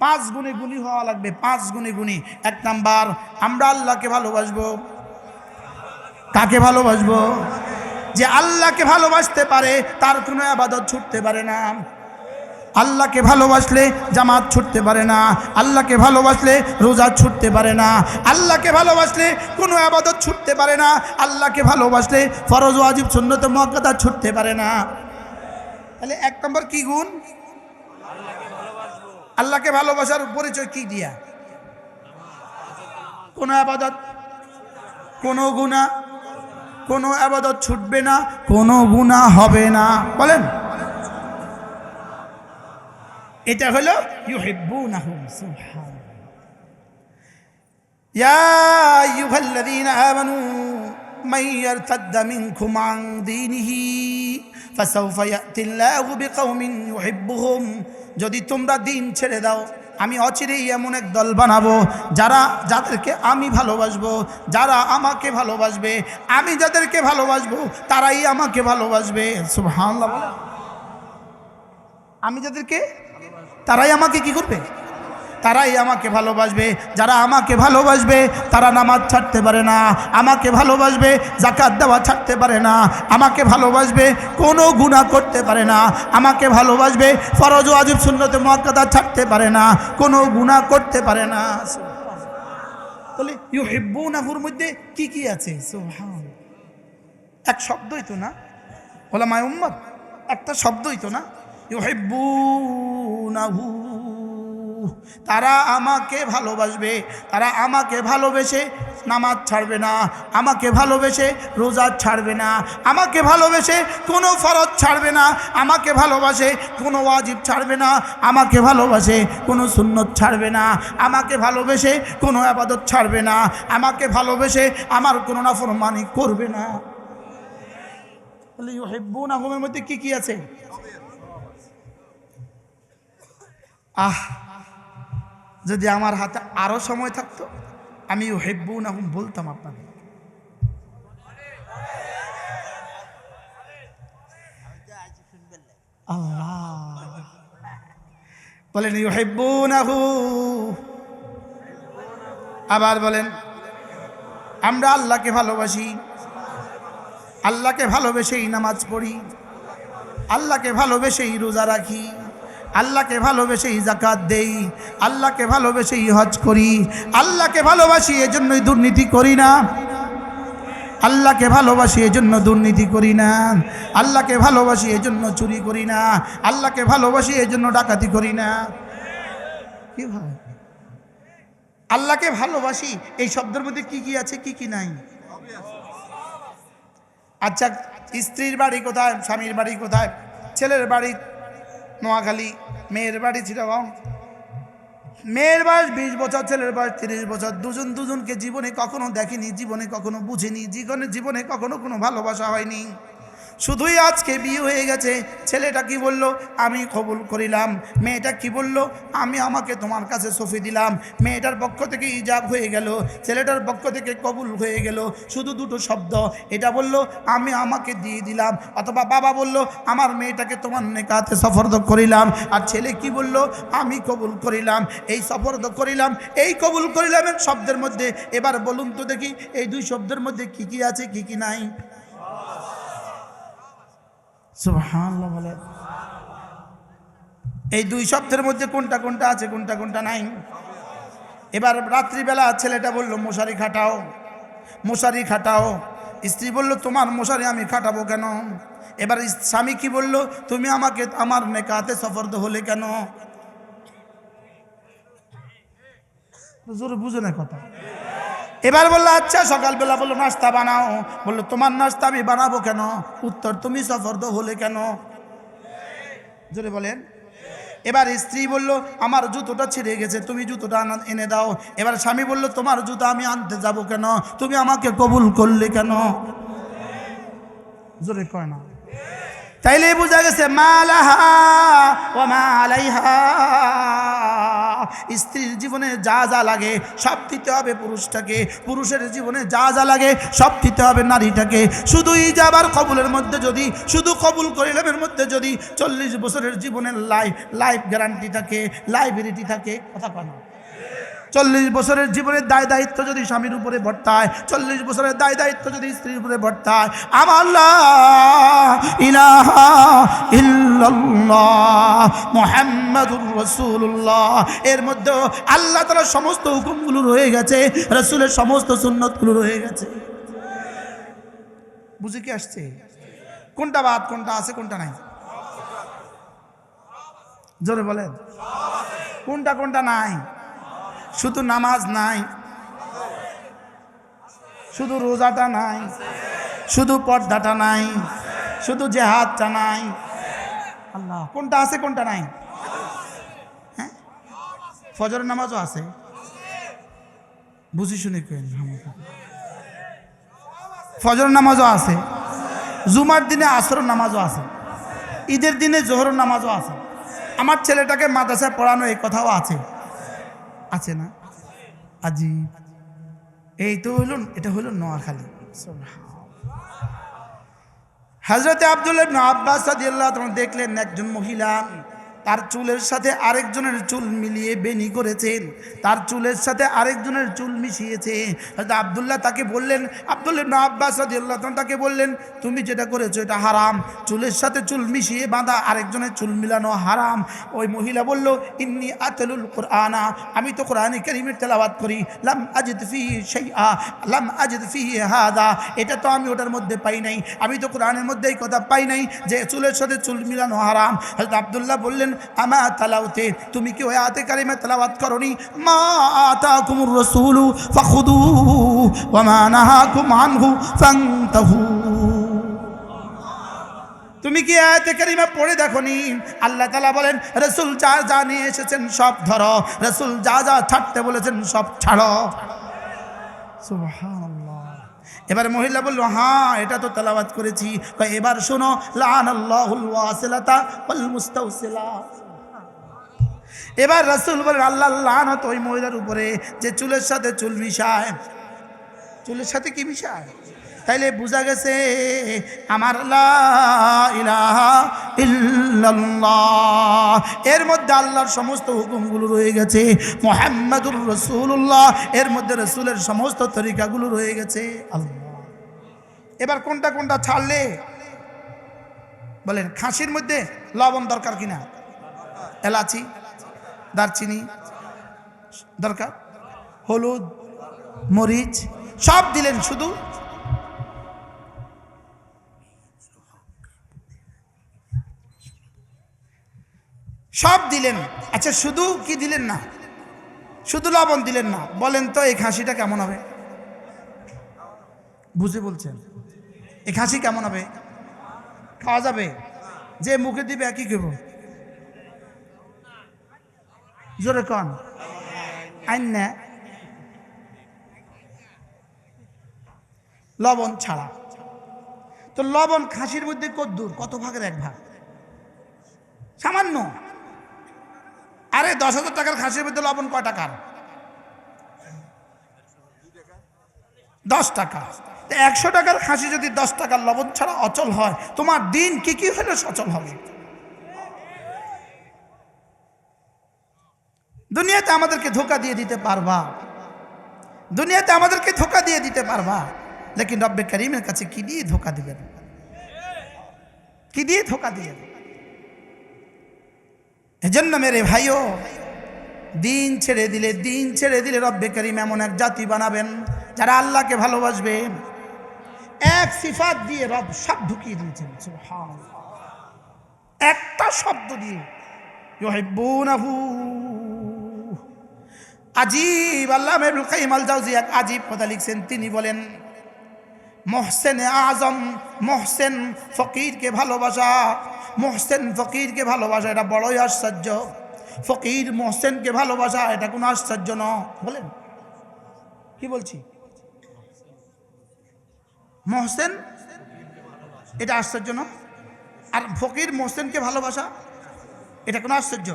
পাঁচ গুণে গুণী হওয়া লাগবে, পাঁচ গুণে গুণী। এক নাম্বার, আমরা আল্লাহকে ভালোবাসবো। কাকে ভালোবাসবো? যে আল্লাহকে ভালোবাসতে পারে, তার কোনো আবাদত ছুটতে পারে না। আল্লাহকে ভালোবাসলে জামাত ছুটতে পারে না। আল্লাহকে ভালোবাসলে রোজা ছুটতে পারে না। আল্লাহকে ভালোবাসলে কোনো আবাদত ছুটতে পারে না। আল্লাহকে ভালোবাসলে ফরজ, ওয়াজিব, সুন্নত মক্কাদা ছুটতে পারে না। তাহলে এক নম্বর কি গুণ? আল্লাহকে ভালোবাসার পরিচয় কি দিয়া? কোনো আবাদত, কোনো গুণা কোনো আবাদত ছুটবে না, কোনো গুণা হবে না। বলেন। এটা হলো ইউহিব্বুনাহুম সুবহান ইয়া আইয়ুহাল্লাযীনা আমানু, মান ইয়ারতাদ্দা মিনকুম আন দীনিহি। যদি তোমরা দিন ছেড়ে দাও, আমি অচিরেই এমন এক দল বানাবো যারা যাদেরকে আমি ভালোবাসবো, যারা আমাকে ভালোবাসবে, আমি যাদেরকে ভালোবাসবো, তারাই আমাকে ভালোবাসবে। আমি যাদেরকে, তারাই আমাকে কি করবে? তারাই আমাকে ভালোবাসবে, যারা আমাকে ভালোবাসবে, তারা নামাজ ছাড়তে পারে না। আমাকে ভালোবাসবে জাকাত দেওয়া ছাড়তে পারে না। আমাকে ভালোবাসবে, কোনো গুণা করতে পারে না। আমাকে ভালোবাসবে, ফরজ ও আজিব শূন্যতে মহাকাদা ছাড়তে পারে না। কোনো গুণা করতে পারে না। তাহলে ইউ হেব্বু নাহুর মধ্যে কি কি আছে? এক শব্দই তো না। ওলা মায় একটা শব্দই তো না। ইউহিব্বুনাহু তারা আমাকে ভালোবাসবে, তারা আমাকে ভালোবেসে নামাজ ছাড়বে না, আমাকে ভালোবেসে রোজা ছাড়বে না, আমাকে ভালোবেসে কোনো ফরজ ছাড়বে না, আমাকে ভালোবাসে কোনো ওয়াজিব ছাড়বে না, আমাকে ভালোবাসে কোনো সুন্নত ছাড়বে না, আমাকে ভালোবেসে কোনো আবাদত ছাড়বে না, আমাকে ভালোবেসে আমার কোনো নাফরমানি করবে না। তাহলে ইউহিব্বুনাহুমের মধ্যে কি কি আছে? আহ যদি আমার হাতে আরও সময় থাকতো, আমি হেব্বু না বলতাম আপনাকে বলেন হেব্বু নাহু আবার বলেন, আমরা আল্লাহকে ভালোবাসি। আল্লাহকে ভালোবেসেই নামাজ পড়ি। আল্লাহকে ভালোবেসেই রোজা রাখি। আল্লাহকে ভালোবেসেই জাকাত দেই, আল্লাহকে ভালোবেসেই হজ করি, আল্লাহকে ভালোবাসি এজন্যই দুর্নীতি করি না। আল্লাহকে ভালোবাসি এজন্য দুর্নীতি করি না। আল্লাহকে ভালোবাসি এজন্য চুরি করি না। আল্লাহকে ভালোবাসি এজন্য ডাকাতি করি না। কি আল্লাহকে ভালোবাসি, এই শব্দের মধ্যে কি কি আছে, কি কি নাই? আচ্ছা স্ত্রীর বাড়ি কোথায়, স্বামীর বাড়ি কোথায়, ছেলের বাড়ি নোয়াখালী, মেয়ের বাড়ি চিটাগাং মেয়ের বয়স বিশ বছর, ছেলের বয়স তিরিশ বছর। দুজন দুজনকে জীবনে কখনো দেখেনি, জীবনে কখনো বুঝিনি, জীবনে জীবনে কখনো কোনো ভালোবাসা হয়নি। শুধুই আজকে বিয়ে হয়ে গেছে। ছেলেটা কি বলল? আমি কবুল করিলাম। মেয়েটা কি বলল? আমি আমাকে তোমার কাছে সফি দিলাম। মেয়েটার পক্ষ থেকে ইজাব হয়ে গেল। ছেলেটার পক্ষ থেকে কবুল হয়ে গেল। শুধু দুটো শব্দ। এটা বলল, আমি আমাকে দিয়ে দিলাম। অথবা বাবা বলল, আমার মেয়েটাকে তোমার নেকাতে সফরদ করিলাম। আর ছেলে কি বলল? আমি কবুল করিলাম। এই সফরদ করিলাম, এই কবুল করিলাম শব্দের মধ্যে। এবার বলুন তো দেখি, এই দুই শব্দের মধ্যে কি কি আছে, কি কি নাই? বলে। এই দুই শব্দের মধ্যে কোনটা কোনটা আছে, কোনটা কোনটা নাই? এবার রাত্রিবেলা ছেলেটা বলল, মশারি খাটাও মশারি খাটাও। স্ত্রী বলল, তোমার মশারি আমি খাটাবো কেন? এবার স্বামী কি বলল, তুমি আমাকে আমার নেকাতে সফর্দ হলে কেন? জোরে বুঝে না কথা। এবার বলল আচ্ছা সকালবেলা বলল, নাস্তা বানাও। বলল, তোমার নাস্তা আমি বানাবো কেন? উত্তর, তুমি সফর্দ হলে কেন? জোরে বলেন। এবার স্ত্রী বলল, আমার জুতোটা ছিঁড়ে গেছে, তুমি জুতোটা এনে দাও। এবার স্বামী বলল, তোমার জুতো আমি আনতে যাব কেন? তুমি আমাকে কবুল করলে কেন? জোরে কয় না। তাইলে বোঝা গেছে, মালাহা ও মালাইহা। স্ত্রীর জীবনে যা যা লাগে সব দিতে হবে পুরুষটাকে। পুরুষের জীবনে যা যা লাগে সব দিতে হবে নারীটাকে। শুধু ইজাবার কবুলের মধ্যে যদি, শুধু কবুল করিলামের মধ্যে যদি চল্লিশ বছরের জীবনের লাইফ লাইফ গ্যারান্টি থাকে লাইব্রেরিটি থাকে, কথা না। চল্লিশ বছরের জীবনের দায় দায়িত্ব যদি স্বামীর উপরে বর্তায়, চল্লিশ বছরের দায় দায়িত্ব যদি স্ত্রীর উপরে বর্তায়, আমার এর মধ্যে আল্লাহ তাআলার সমস্ত হুকুমগুলো রয়ে গেছে, রসুলের সমস্ত সুন্নতগুলো রয়ে গেছে। বুঝে কি আসছে? কোনটা বাদ, কোনটা আছে, কোনটা নাই? জোরে বলেন। কোনটা কোনটা নাই? শুধু নামাজ নাই, শুধু রোজাটা নাই, শুধু পর্দাটা নাই, শুধু জেহাদটা নাই। আল্লাহ, কোনটা আছে, কোনটা নাই? হ্যাঁ? ফজরের নামাজও আছে। বুঝি শুনি কেন ফজরের নামাজও আছে। জুমার দিনে আসরের নামাজও আছে। ঈদের দিনে জোহরের নামাজও আছে। আমার ছেলেটাকে মাদ্রাসায় পড়ানো এই কথাও আছে। আছে না? আজি এই তো হইল এটা হইল নোয়াখালী। হজরতে আবদুল্লাহ আব্বাস দেখলেন একজন মহিলা তার চুলের সাথে আরেকজনের চুল মিলিয়ে বেনি করেছেন। তার চুলের সাথে আরেকজনের চুল মিশিয়েছে। হয়তো আবদুল্লাহ তাকে বললেন, আবদুল্লাহ আব্বাস রাদিয়াল্লাহু তাকে বললেন, তুমি যেটা করেছ এটা হারাম। চুলের সাথে চুল মিশিয়ে বাঁধা আরেকজনের চুল মিলানো হারাম। ওই মহিলা বলল, ইন্নি আতলুল কোরআনা, আমি তো কোরআনে কারিমের তেলাওয়াত করি। লাম আজিদ ফি শাইআ, লাম আজিদ ফি হাদা। এটা তো আমি ওটার মধ্যে পাই নাই। আমি তো কোরআনের মধ্যে এই কথা পাই নাই যে চুলের সাথে চুল মিলানো হারাম। হযরত আব্দুল্লাহ বললেন আমা তালাউতে, তুমি কি ওই আয়াতে কারিমে তেলাওয়াত করনি? মা আতাকুমুর রাসূলু ফাখুদুহু ওয়া মা নাহাকুম আনহু ফান্তাহু। তুমি কি আয়াতে কারিমা পড়ে দেখনি? আল্লাহ তালা বলেন, রসুল যা যা নিয়ে এসেছেন সব ধরো, রসুল যা যা ছাড়তে বলেছেন সব ছাড়ো। সুবহানাল্লাহ। এবার মহিলা বলল হ্যাঁ এটা তো তেলাওয়াত করেছি। এবার শোনো এবার রাসুল বলেন আল্লাহ লানত ওই মহিলার উপরে যে চুলের সাথে চুল মিশায়। চুলের সাথে কি মিশায়? তাইলে বোঝা গেছে, আমার এর মধ্যে আল্লাহর সমস্ত হুকুমগুলো রয়ে গেছে। মোহাম্মদুর রসুল্লাহ এর মধ্যে রসুলের সমস্ত তরিকাগুলো রয়ে গেছে। আল্লাহ। এবার কোনটা কোনটা ছাড়লে? বলেন, খাসির মধ্যে লবণ দরকার কিনা? এলাচি, দারচিনি দরকার? হলুদ, মরিচ, সব দিলেন শুধু? সব দিলেন। আচ্ছা শুধু কি দিলেন না? শুধু লবণ দিলেন না। বলেন তো, এই খাসিটা কেমন হবে? বুঝে বলছেন? এই খাসি কেমন হবে? খাওয়া যাবে? যে মুখে দিবে একই কেব জোরে কন। আইন লবণ ছাড়া। তো লবণ খাসির মধ্যে কদ্দুর, কত ভাগের এক ভাগ? সামান্য। আরে দশ হাজার টাকার খাসির মধ্যে লবণ কয় টাকার? দশ টাকা। একশো টাকার খাসি যদি দশ টাকার লবণ ছাড়া অচল হয়, তোমার দিন কি কি হলে সচল হবে? দুনিয়াতে আমাদেরকে ধোকা দিয়ে দিতে পারবা। দুনিয়াতে আমাদেরকে ধোকা দিয়ে দিতে পারবা। লেকিন রব্বে করিমের কাছে কি দিয়ে ধোকা দিবেন? কি দিয়ে ধোকা দিবেন? এজন্য মেরে ভাইও, দিন ছেড়ে দিলে দিন ছেড়ে দিলে রব্বে করিম এমন এক জাতি বানাবেন যারা আল্লাহকে ভালোবাসবে। এক সিফাত দিয়ে রব সব ঢুকিয়ে দিয়েছেন। একটা শব্দ দিয়ে আজীব আল্লাহ এক আজীব কথা লিখছেন। তিনি বলেন, মহসেন আজম, মহসেন ফকিরকে ভালোবাসা, মহসেন ফকিরকে ভালোবাসা, এটা বড়ই আশ্চর্য। ফকির মহসেনকে ভালোবাসা, এটা কোনো আশ্চর্য ন বলেন। কি বলছি? মহসেন, এটা আশ্চর্য ন? আর ফকির মহসেনকে ভালোবাসা, এটা কোনো আশ্চর্য?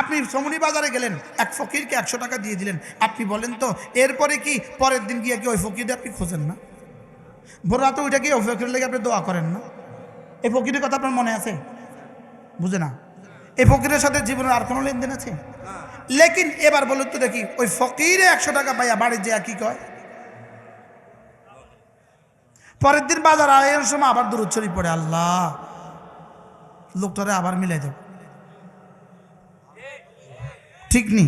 আপনি সমনি বাজারে গেলেন, এক ফকিরকে একশো টাকা দিয়ে দিলেন। আপনি বলেন তো, এরপরে কি পরের দিন গিয়ে কি ওই ফকিরটা আপনি খোঁজেন না? ভোর রাতে ওইটা কি ওই ফকিরের লেগে আপনি দোয়া করেন না? এই ফকিরের কথা আপনার মনে আছে? বুঝে না। এই ফকিরের সাথে জীবনের আর কোনো লেনদেন আছে? লেকিন এবার বলুন তো দেখি, ওই ফকিরে একশো টাকা পাইয়া বাড়ির যে কি কয়? পরের দিন বাজার আয়ের সময় আবার দূরচ্ছরি পড়ে, আল্লাহ। লোকটারে আবার মিলাই দেব। ঠিক নি?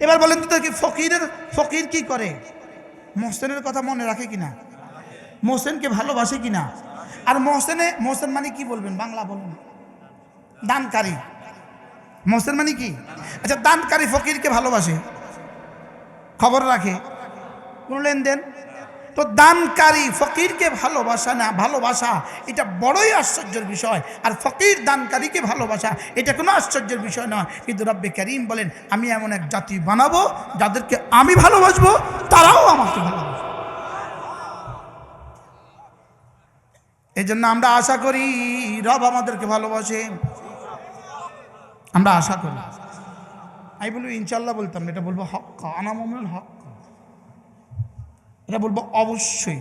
এবার বলেন তো দেখি, ফকিরের, ফকির কি করে? মোহসেনের কথা মনে রাখে কিনা? মোহসেনকে ভালোবাসে কিনা? আর মোহসেনে, মোহসেন মানে কি বলবেন? বাংলা বলুন। দানকারী। মোহসেন মানে কি? আচ্ছা দানকারী ফকিরকে ভালোবাসে। খবর রাখে। কোন লেনদেন? তো দানকারী ফকিরকে ভালোবাসা না, ভালোবাসা, এটা বড়ই আশ্চর্যের বিষয়। আর ফকির দানকারীকে ভালোবাসা, এটা কোনো আশ্চর্যের বিষয় নয়। কিন্তু রব্বে করিম বলেন, আমি এমন এক জাতি বানাবো, যাদেরকে আমি ভালোবাসবো, তারাও আমাকে ভালোবাসবে। এই জন্য আমরা আশা করি, রব আমাদেরকে ভালোবাসে। আমরা আশা করি। আমি বলব ইনশাল্লাহ বলতাম, এটা বলব হক আনামুল হক এটা বলব অবশ্যই।